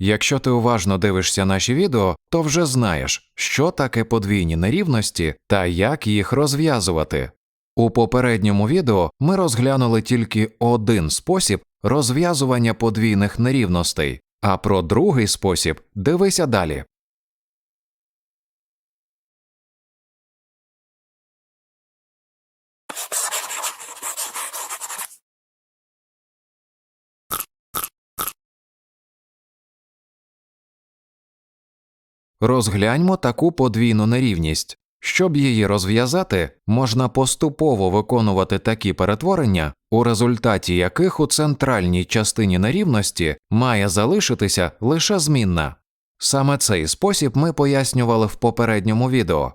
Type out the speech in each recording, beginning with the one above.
Якщо ти уважно дивишся наші відео, то вже знаєш, що таке подвійні нерівності та як їх розв'язувати. У попередньому відео ми розглянули тільки один спосіб розв'язування подвійних нерівностей, а про другий спосіб дивися далі. Розгляньмо таку подвійну нерівність. Щоб її розв'язати, можна поступово виконувати такі перетворення, у результаті яких у центральній частині нерівності має залишитися лише змінна. Саме цей спосіб ми пояснювали в попередньому відео.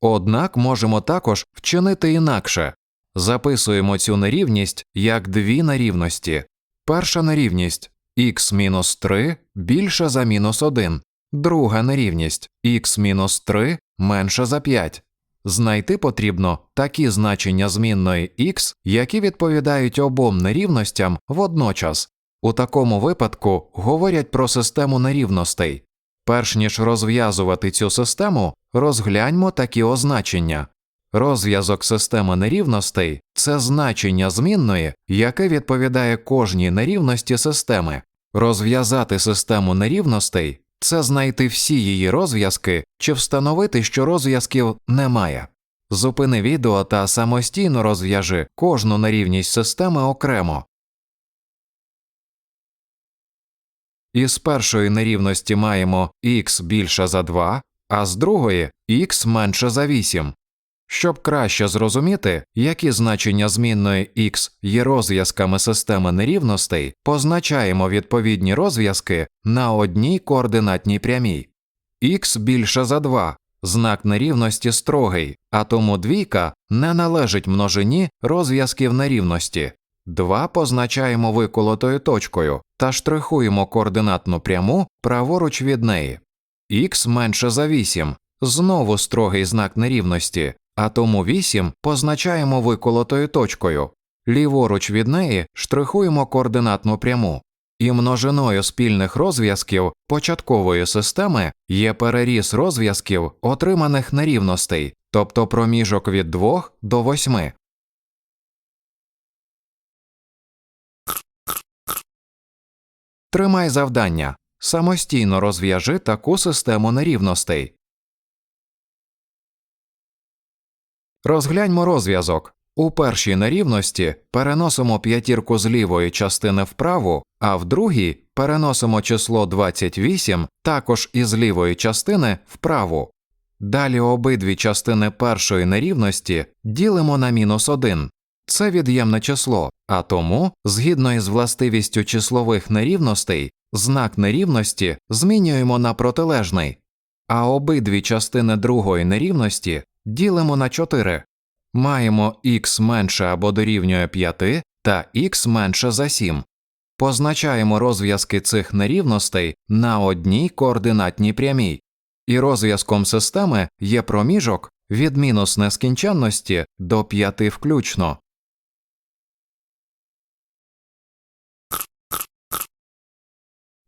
Однак можемо також вчинити інакше записуємо цю нерівність як дві нерівності. Перша нерівність х-3 більше за мінус 1, друга нерівність х-3 менше за 5. Знайти потрібно такі значення змінної х, які відповідають обом нерівностям водночас. У такому випадку говорять про систему нерівностей. Перш ніж розв'язувати цю систему, розгляньмо такі означення. Розв'язок системи нерівностей це значення змінної, яке відповідає кожній нерівності системи. Розв'язати систему нерівностей це знайти всі її розв'язки чи встановити, що розв'язків немає. Зупини відео та самостійно розв'яжи кожну нерівність системи окремо. Із першої нерівності маємо x більше за 2, а з другої х менше за 8. Щоб краще зрозуміти, які значення змінної x є розв'язками системи нерівностей, позначаємо відповідні розв'язки на одній координатній прямій. x більше за 2 знак нерівності строгий, а тому двійка не належить множині розв'язків нерівності. 2 позначаємо виколотою точкою та штрихуємо координатну пряму праворуч від неї. x менше за 8 знову строгий знак нерівності, а тому 8 позначаємо виколотою точкою, ліворуч від неї штрихуємо координатну пряму, і множиною спільних розв'язків початкової системи є переріз розв'язків отриманих нерівностей, тобто проміжок від 2 до 8. Тримай завдання. Самостійно розв'яжи таку систему нерівностей. Розгляньмо розв'язок. У першій нерівності переносимо п'ятірку з лівої частини вправу, а в другій переносимо число 28 також із лівої частини вправу. Далі обидві частини першої нерівності ділимо на мінус 1. Це від'ємне число, а тому, згідно із властивістю числових нерівностей, знак нерівності змінюємо на протилежний, а обидві частини другої нерівності ділимо на 4. Маємо х менше або дорівнює 5 та х менше за 7. Позначаємо розв'язки цих нерівностей на одній координатній прямій, і розв'язком системи є проміжок від мінус нескінченності до 5 включно.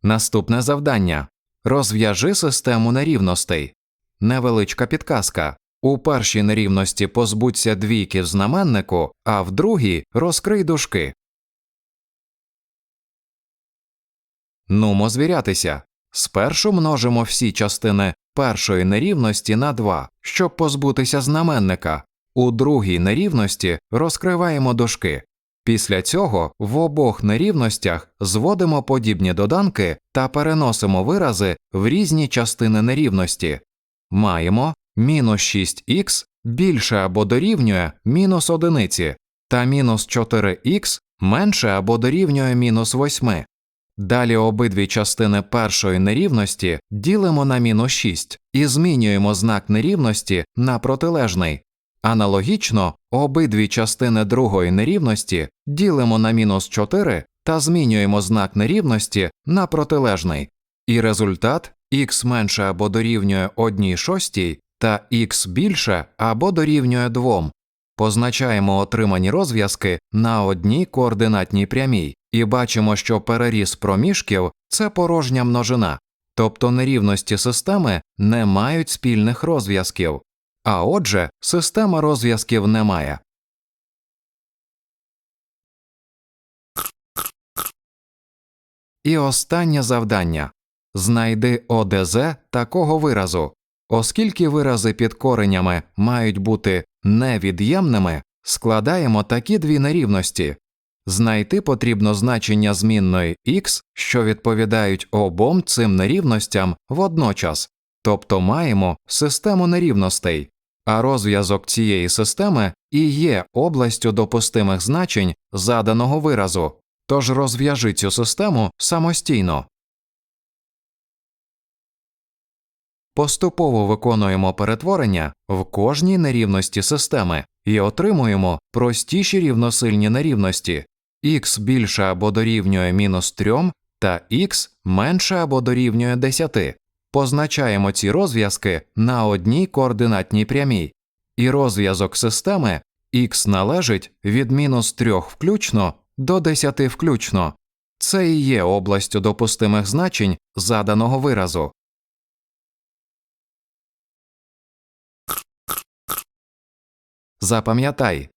Наступне завдання розв'яжи систему нерівностей. Невеличка підказка. У першій нерівності позбудься двійки в знаменнику, а в другій розкрий дужки. Нумо звірятися. Спершу множимо всі частини першої нерівності на 2, щоб позбутися знаменника. У другій нерівності розкриваємо дужки. Після цього в обох нерівностях зводимо подібні доданки та переносимо вирази в різні частини нерівності. Маємо мінус 6х більше або дорівнює мінус одиниці та мінус 4х менше або дорівнює мінус 8. Далі обидві частини першої нерівності ділимо на мінус 6 і змінюємо знак нерівності на протилежний. Аналогічно, обидві частини другої нерівності ділимо на мінус 4 та змінюємо знак нерівності на протилежний, і результат х менше або дорівнює 1 шостій та х більше або дорівнює 2. Позначаємо отримані розв'язки на одній координатній прямій. і бачимо, що переріз проміжків це порожня множина, тобто нерівності системи не мають спільних розв'язків, а отже, система розв'язків не має. І останнє завдання знайди ОДЗ такого виразу. Оскільки вирази під коренями мають бути невід'ємними, складаємо такі дві нерівності. Знайти потрібно значення змінної x, що відповідають обом цим нерівностям водночас, тобто маємо систему нерівностей, а розв'язок цієї системи і є областю допустимих значень заданого виразу, тож розв'яжи цю систему самостійно. Поступово виконуємо перетворення в кожній нерівності системи і отримуємо простіші рівносильні нерівності x більше або дорівнює мінус 3 та x менше або дорівнює 10. Позначаємо ці розв'язки на одній координатній прямій, і розв'язок системи x належить від мінус 3 включно до 10 включно. Це і є областю допустимих значень заданого виразу. Запам'ятай,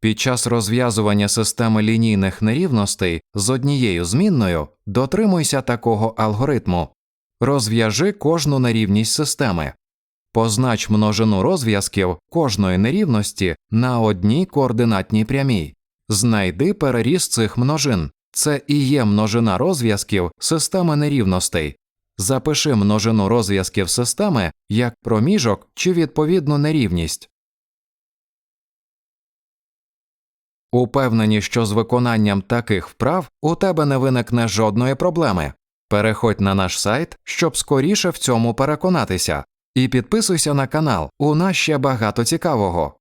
під час розв'язування системи лінійних нерівностей з однією змінною дотримуйся такого алгоритму. Розв'яжи кожну нерівність системи. Познач множину розв'язків кожної нерівності на одній координатній прямій. Знайди переріз цих множин. Це і є множина розв'язків системи нерівностей. Запиши множину розв'язків системи як проміжок чи відповідну нерівність. Упевнені, що з виконанням таких вправ у тебе не виникне жодної проблеми. Переходь на наш сайт, щоб скоріше в цьому переконатися, і підписуйся на канал, у нас ще багато цікавого.